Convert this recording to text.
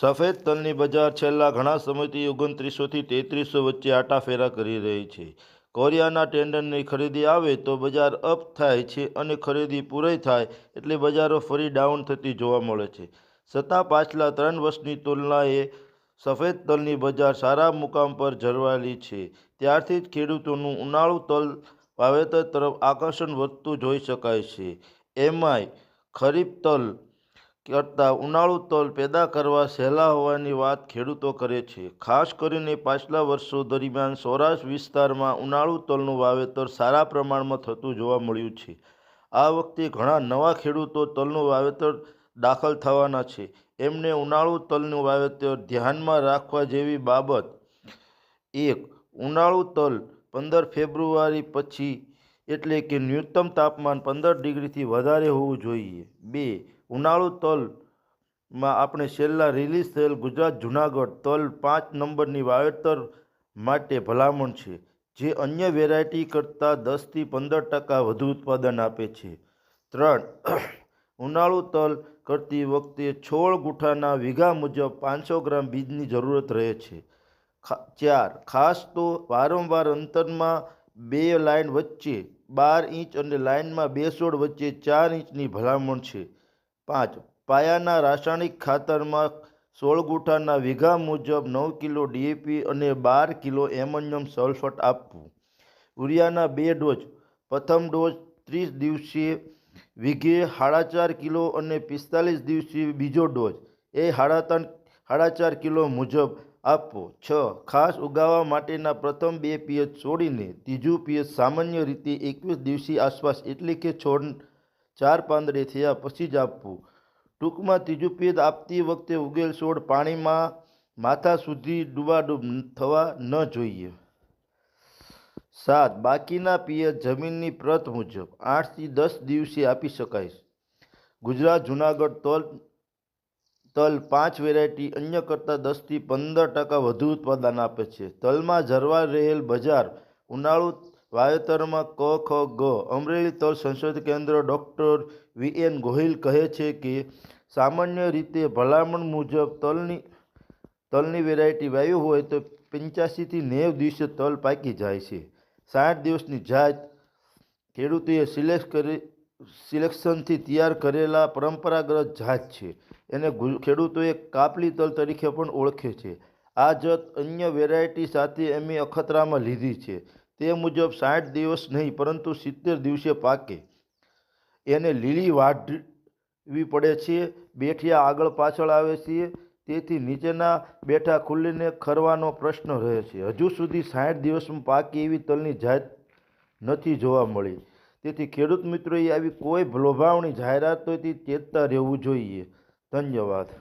સફેદ તલની બજાર છેલ્લા ઘણા સમયથી ઓગણત્રીસોથી તેત્રીસો વચ્ચે આટાફેરા કરી રહી છે. કોરિયાના ટેન્ડરની ખરીદી આવે તો બજાર અપ થાય છે અને ખરીદી પૂરી થાય એટલે બજારો ફરી ડાઉન થતી જોવા મળે છે. છતાં પાછલા ત્રણ વર્ષની તુલનાએ સફેદ તલની બજાર સારા મુકામ પર જળવાયેલી છે. ત્યારથી જ ખેડૂતોનું ઉનાળુ તલ વાવેતર તરફ આકર્ષણ વધતું જોઈ શકાય છે. એમાંય ખરીફ તલ કરતાં ઉનાળુ તલ પેદા કરવા સહેલા હોવાની વાત ખેડૂતો કરે છે. ખાસ કરીને પાછલા વર્ષો દરમિયાન સૌરાષ્ટ્ર વિસ્તારમાં ઉનાળુ તલનું વાવેતર સારા પ્રમાણમાં થતું જોવા મળ્યું છે. આ વખતે ઘણા નવા ખેડૂતો તલનું વાવેતર દાખલ થવાના છે. એમને ઉનાળુ તલનું વાવેતર ધ્યાનમાં રાખવા જેવી બાબત એક, ઉનાળુ તલ પંદર ફેબ્રુઆરી પછી એટલે કે ન્યૂનતમ તાપમાન પંદર ડિગ્રીથી વધારે હોવું જોઈએ. બે ઉનાળુ તલમાં આપણે છેલ્લા રિલીઝ થયેલ ગુજરાત જુનાગઢ તલ પાંચ નંબરની વાવેતર માટે ભલામણ છે, જે અન્ય વેરાયટી કરતાં દસથી પંદર ટકા વધુ ઉત્પાદન આપે છે. ત્રણ, ઉનાળુ તલ કરતી વખતે છોડ ગુઠાના વીઘા મુજબ પાંચસો ગ્રામ બીજની જરૂરત રહે છે. ચાર, ખાસ તો વારંવાર અંતરમાં બે લાઇન વચ્ચે બાર ઇંચ અને લાઇનમાં બે સોળ વચ્ચે ચાર ઇંચની ભલામણ છે. પાંચ. પાયાના રાસાયણિક ખાતરમાં સોળ ગુઠાના વીઘા મુજબ નવ કિલો ડીએપી અને બાર કિલો એમોનિયમ સલ્ફેટ આપવું. યુરિયાના બે ડોઝ. પ્રથમ ડોઝ ત્રીસ દિવસે વીઘે સાડા ચાર કિલો અને પિસ્તાલીસ દિવસે બીજો ડોઝ. એ સાડા ત્રણ સાડા ચાર કિલો મુજબ આપવો. છ. ખાસ ઉગાવવા માટેના પ્રથમ બે પિયત છોડીને ત્રીજું પિયત સામાન્ય રીતે એકવીસ દિવસી આસપાસ, એટલે કે છોડ ચાર પાંદડે થયા પછી જ આપવું. ટૂંકમાં ત્રીજું પેદ આપતી વખતે ઉગેલ છોડ પાણીમાં માથા સુધી ડૂબાડૂબ થવા ન જોઈએ. સાત, બાકીના પિયત જમીનની પ્રત મુજબ આઠથી દસ દિવસે આપી શકાય. ગુજરાત, જુનાગઢ તલ તલ પાંચ વેરાયટી અન્ય કરતાં દસથી પંદર ટકા વધુ ઉત્પાદન આપે છે. તલમાં જરવા રહેલ બજાર ઉનાળુ વાવેતરમાં ક, ખ, ગ. અમરેલી તલ સંશોધન કેન્દ્ર ડૉક્ટર વી. એન. ગોહિલ કહે છે કે, સામાન્ય રીતે ભલામણ મુજબ તલની તલની વેરાયટી વાવી હોય તો પંચ્યાસીથી નેવ દિવસે તલ પાકી જાય છે. સાઠ દિવસની જાત ખેડૂતોએ સિલેક્ટ કરી, સિલેક્શનથી તૈયાર કરેલા પરંપરાગત જાત છે. એને ખેડૂતોએ કાપલી તલ તરીકે પણ ઓળખે છે. આ જાત અન્ય વેરાયટી સાથે એમની અખતરામાં લીધી છે. તે મુજબ સાઠ દિવસ નહીં, પરંતુ સિત્તેર દિવસે પાકે. એને લીલી વાઢવી પડે છે. બેઠિયા આગળ પાછળ આવે છે. તેથી નીચેના બેઠા ખુલીને ખરવાનો પ્રશ્ન રહે છે. હજુ સુધી સાઠ દિવસમાં પાકે એવી તલની જાત નથી જોવા મળી. તેથી ખેડૂત મિત્રોએ આવી કોઈ લોભાવણી જાહેરાતોથી ચેતતા રહેવું જોઈએ. ધન્યવાદ.